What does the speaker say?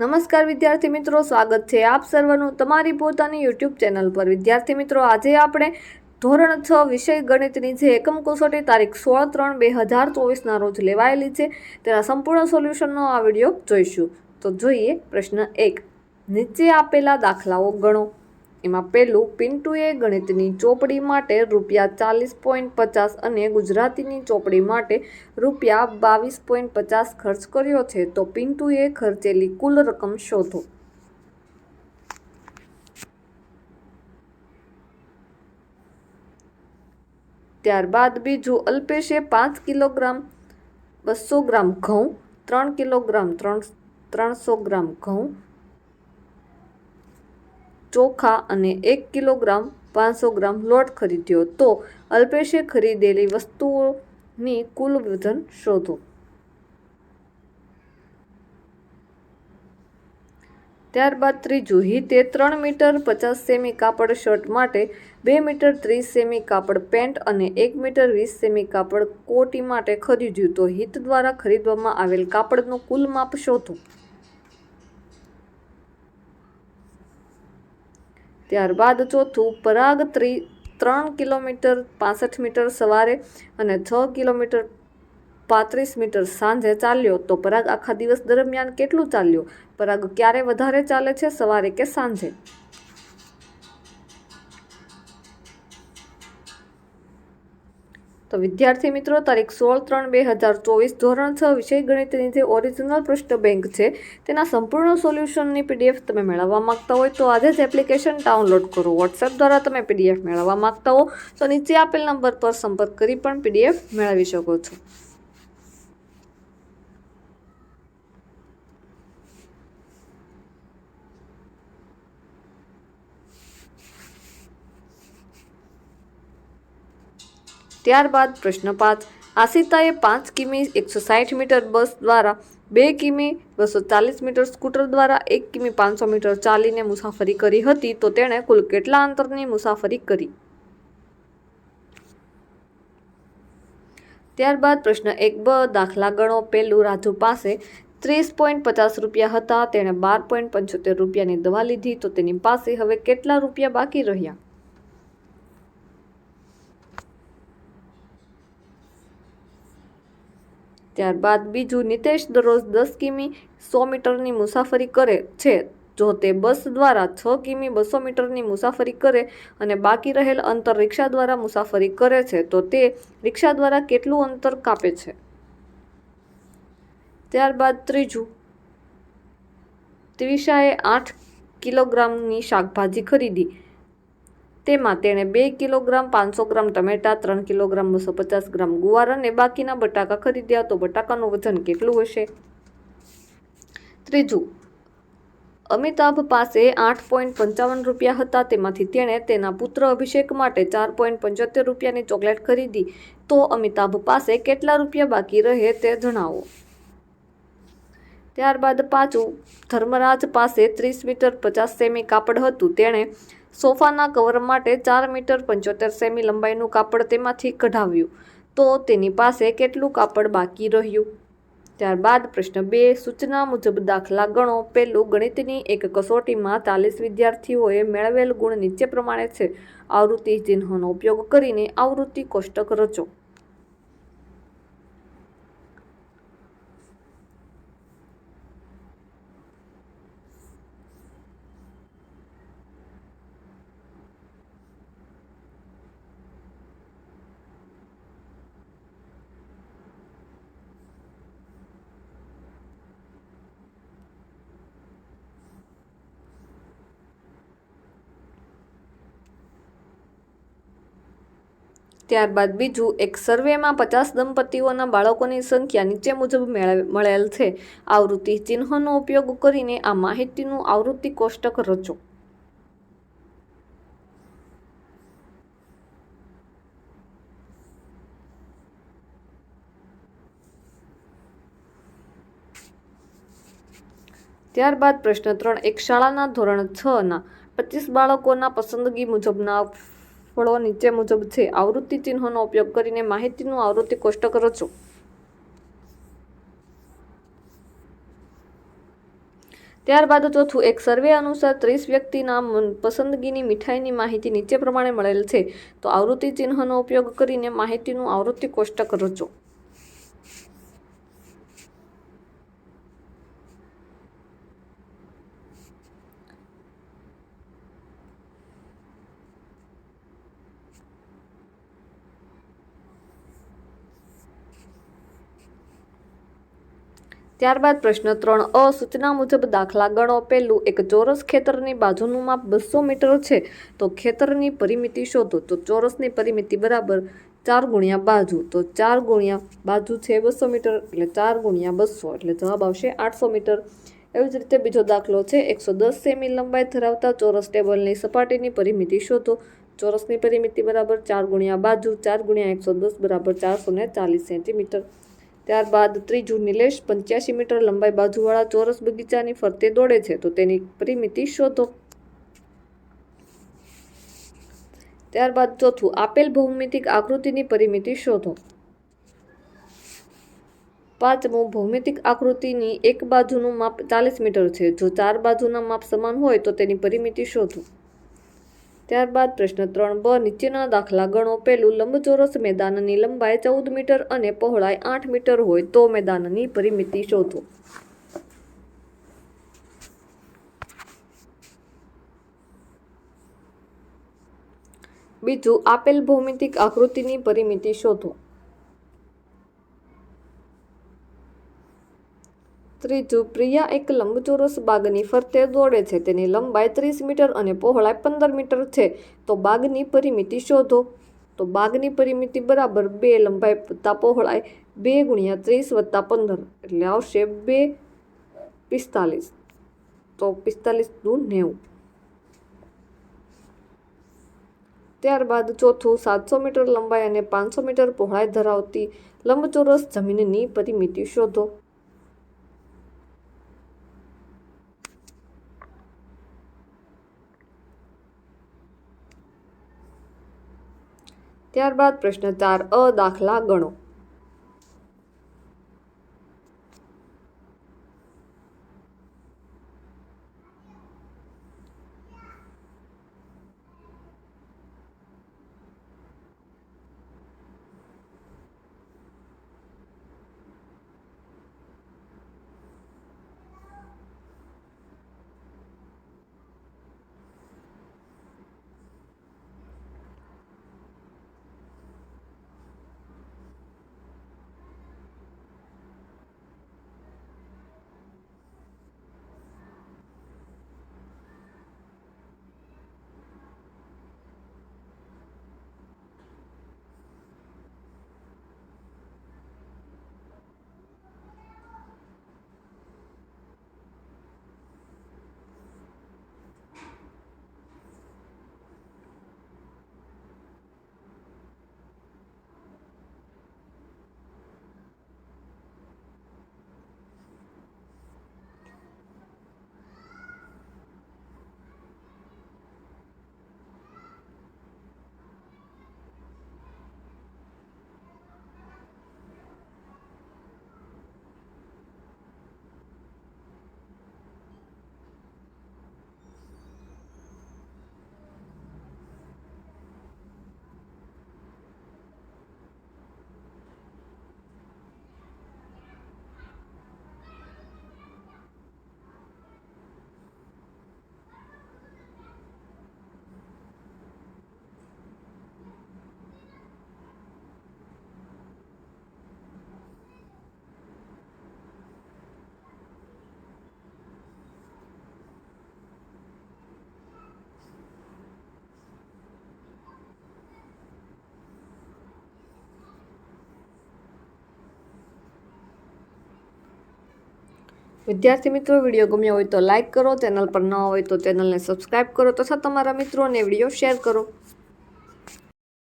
નમસ્કાર વિદ્યાર્થી મિત્રો, સ્વાગત છે આપ સર્વનું તમારી પોતાની યુટ્યુબ ચેનલ પર. વિદ્યાર્થી મિત્રો, આજે આપણે ધોરણ છ વિષય ગણિતની જે એકમ કસોટી તારીખ સોળ ત્રણ બે હજાર ચોવીસના રોજ લેવાયેલી છે, તેના સંપૂર્ણ સોલ્યુશનનો આ વીડિયો જોઈશું. તો જોઈએ પ્રશ્ન એક. નીચે આપેલા દાખલાઓ ગણો. એમાં પહેલું પિન્ટુએ ગણિતની ચોપડી માટે રૂપિયા ચાલીસ પોઈન્ટ પચાસ અને ગુજરાતીની ચોપડી માટે રૂપિયા બાવીસ પોઈન્ટ પચાસ ખર્ચ કર્યો છે. તો પિન્ટુએ ખર્ચેલી કુલ રકમ શોધો. ત્યારબાદ બીજું, અલ્પેશે પાંચ કિલોગ્રામ બસો ગ્રામ ઘઉં, ત્રણ કિલોગ્રામ ત્રણ ત્રણસો ગ્રામ ઘઉં ચોખા અને એક કિલોગ્રામ પાંચસો ગ્રામ લોટ ખરીદ્યો તો અલ્પેશે ખરીદેલી વસ્તુઓની કુલ વજન શોધો. ત્યારબાદ ત્રીજું, હિતે ત્રણ મીટર પચાસ સેમી કાપડ શર્ટ માટે બે મીટર ત્રીસ સેમી કાપડ પેન્ટ અને એક મીટર વીસ સેમી કાપડ કોટી માટે ખરીદ્યું તો હિત દ્વારા ખરીદવામાં આવેલ કાપડનું કુલ માપ શોધો. ત્યારબાદ ચોથું પરાગ ત્રી, ત્રણ કિલોમીટર પાસઠ મીટર સવારે અને છ કિલોમીટર પાંત્રીસ મીટર સાંજે ચાલ્યો. તો પરાગ આખા દિવસ દરમિયાન કેટલું ચાલ્યો? પરાગ ક્યારે વધારે ચાલે છે? સવારે કે સાંજે? તો વિદ્યાર્થી મિત્રો, તારીખ સોળ ત્રણ બે હજાર ચોવીસ, ધોરણ છ, વિષય ગણિતની જે ઓરિજિનલ પૃષ્ઠ બેંક છે. તેના સંપૂર્ણ સોલ્યુશનની પીડીએફ તમે મેળવવા માંગતા હોય તો આજે જ એપ્લિકેશન ડાઉનલોડ કરો. વોટ્સએપ દ્વારા તમે પીડીએફ મેળવવા માગતા હો તો નીચે આપેલ નંબર પર સંપર્ક કરી પણ પીડીએફ મેળવી શકો છો. ત્યારબાદ પ્રશ્ન પાંચ આશિતાએ પાંચ કિમી એકસો સાઠ મીટર બસ દ્વારા બે કિમી બસો ચાલીસ મીટર સ્કૂટર દ્વારા એક કિમી પાંચસો મીટર ચાલીને મુસાફરી કરી હતી, તો તેણે કુલ કેટલા અંતરની મુસાફરી કરી? ત્યારબાદ પ્રશ્ન એક બ, દાખલા ગણો. પહેલું રાજુ પાસે ત્રીસ પોઈન્ટ પચાસ રૂપિયા હતા, તેણે બાર પોઈન્ટ પંચોતેર રૂપિયાની દવા લીધી, તો તેની પાસે હવે કેટલા રૂપિયા બાકી રહ્યા? ત્યારબાદ બીજું નિતેશ દરરોજ દસ કિમી સો મીટરની મુસાફરી કરે છે. જો તે બસ દ્વારા છ કિમી બસો મીટરની મુસાફરી કરે અને બાકી રહેલ અંતર રિક્ષા દ્વારા મુસાફરી કરે છે, તો તે રિક્ષા દ્વારા કેટલું અંતર કાપે છે? ત્યારબાદ ત્રીજું. ત્રિષાએ આઠ કિલોગ્રામની શાકભાજી ખરીદી. તેમાં તેણે બે કિલોગ્રામ પાંચસો ગ્રામ ટમેટા, ત્રણ કિલોગ્રામ બસો પચાસ ગ્રામ ગુવાર અને બાકીના બટાકા ખરીદ્યા તો બટાકાનું વજન કેટલું હશે? ત્રીજું, અમિતાભ પાસે આઠ પોઈન્ટ પંચાવન રૂપિયા હતા. તેમાંથી તેણે તેના પુત્ર અભિષેક માટે ચાર પોઈન્ટ પંચોતેર રૂપિયાની ચોકલેટ ખરીદી. તો અમિતાભ પાસે કેટલા રૂપિયા બાકી રહે તે જણાવો. ત્યારબાદ પાછું, ધર્મરાજ પાસે ત્રીસ મીટર પચાસ સેમી કાપડ હતું. તેણે સોફાના કવર માટે ચાર મીટર પંચોતેર સેમી લંબાઈનું કાપડ તેમાંથી કઢાવ્યું. તો તેની પાસે કેટલું કાપડ બાકી રહ્યું? ત્યારબાદ પ્રશ્ન બે, સૂચના મુજબ દાખલા ગણો. પહેલું, ગણિતની એક કસોટીમાં ચાલીસ વિદ્યાર્થીઓએ મેળવેલ ગુણ નીચે પ્રમાણે છે. આવૃત્તિ ચિહ્નોનો ઉપયોગ કરીને આવૃત્તિ કોષ્ટક રચો. ત્યારબાદ બીજું એક સર્વેમાં પચાસ દંપતીઓના બાળકોની સંખ્યા નીચે મુજબ મળેલ છે. આવૃત્તિ ચિહ્નનો ઉપયોગ કરીને આ માહિતીનું આવૃત્તિ કોષ્ટક રચો. ત્યારબાદ પ્રશ્ન ત્રણ. એક શાળાના ધોરણ છ ના પચીસ બાળકોના પસંદગી મુજબના ફળો નીચે મુજબ છે. આવૃત્તિ ચિહ્નોનો ઉપયોગ કરીને માહિતીનું આવૃત્તિ કોષ્ટક રચો. ત્યારબાદ ચોથું, એક સર્વે અનુસાર ત્રીસ વ્યક્તિના પસંદગીની મીઠાઈની માહિતી નીચે પ્રમાણે મળેલ છે. તો આવૃત્તિ ચિહ્નનો ઉપયોગ કરીને માહિતીનું આવૃત્તિ કોષ્ટક રચો. ત્યારબાદ પ્રશ્ન ત્રણ. અ સૂચના મુજબ દાખલા ગણો. પહેલું, એક ચોરસ ખેતરની બાજુનું માપ બસો મીટર છે. તો ખેતરની પરિમિતિ શોધો. તો ચોરસની પરિમિતિ બરાબર ચાર ગુણ્યા બાજુ. તો ચાર ગુણ્યા બાજુ છે બસો મીટર, એટલે ચાર ગુણ્યા બસો. એટલે જવાબ આવશે આઠસો મીટર. એવી જ રીતે બીજો દાખલો છે. એકસો દસ સેમી લંબાઈ ધરાવતા ચોરસ ટેબલની સપાટીની પરિમિતિ શોધો. ચોરસની પરિમિતિ બરાબર ચાર ગુણ્યા બાજુ. ચાર ગુણ્યા એકસો દસ બરાબર ચારસો ને ચાલીસ સેન્ટીમીટર. ત્યારબાદ ત્રીજું નિલેશ પંચ્યાસી મીટર લંબાઈ બાજુવાળા ચોરસ બગીચાની ફરતે દોડે છે, તો તેની પરિમિતિ શોધો. ત્યારબાદ ચોથું, આપેલ ભૌમિતિક આકૃતિની પરિમિતિ શોધો. પાંચમું, ભૌમિતિક આકૃતિની એક બાજુનું માપ ચાલીસ મીટર છે, જો ચાર બાજુના માપ સમાન હોય, તો તેની પરિમિતિ શોધો. ત્યારબાદ પ્રશ્ન ત્રણ બ, નીચેના દાખલા ગણો. પેલું લંબચોરસ મેદાનની લંબાઈ ચૌદ મીટર અને પહોળાઈ આઠ મીટર હોય તો મેદાનની પરિમિતિ શોધો. બીજું, આપેલ ભૌમિતિક આકૃતિની પરિમિતિ શોધો. ત્રીજું, પ્રિયા એક લંબચોરસ બાગની ફરતે દોડે છે. તેની લંબાઈ ત્રીસ મીટર અને પહોળાઈ પંદર મીટર છે. તો બાગની પરિમિતિ શોધો. તો બાગની પરિમિતિ બરાબર બે લંબાઈ વત્તા પહોળાઈ બે ગુણ્યા ત્રીસ વત્તા પંદર એટલે આવશે બે પિસ્તાલીસ. તો પિસ્તાલીસ દુ નેવું. ત્યારબાદ ચોથું, સાતસો મીટર લંબાઈ અને પાંચસો મીટર પહોળાઈ ધરાવતી લંબચોરસ જમીનની પરિમિતિ શોધો. ત્યારબાદ પ્રશ્ન ચાર અ દાખલા ગણો. વિદ્યાર્થી મિત્રો, વીડિયો ગમ્યો હોય તો લાઇક કરો, ચેનલ પર ન હોય તો ચેનલને સબસ્ક્રાઇબ કરો તથા તમારા મિત્રોને વીડિયો શેર કરો.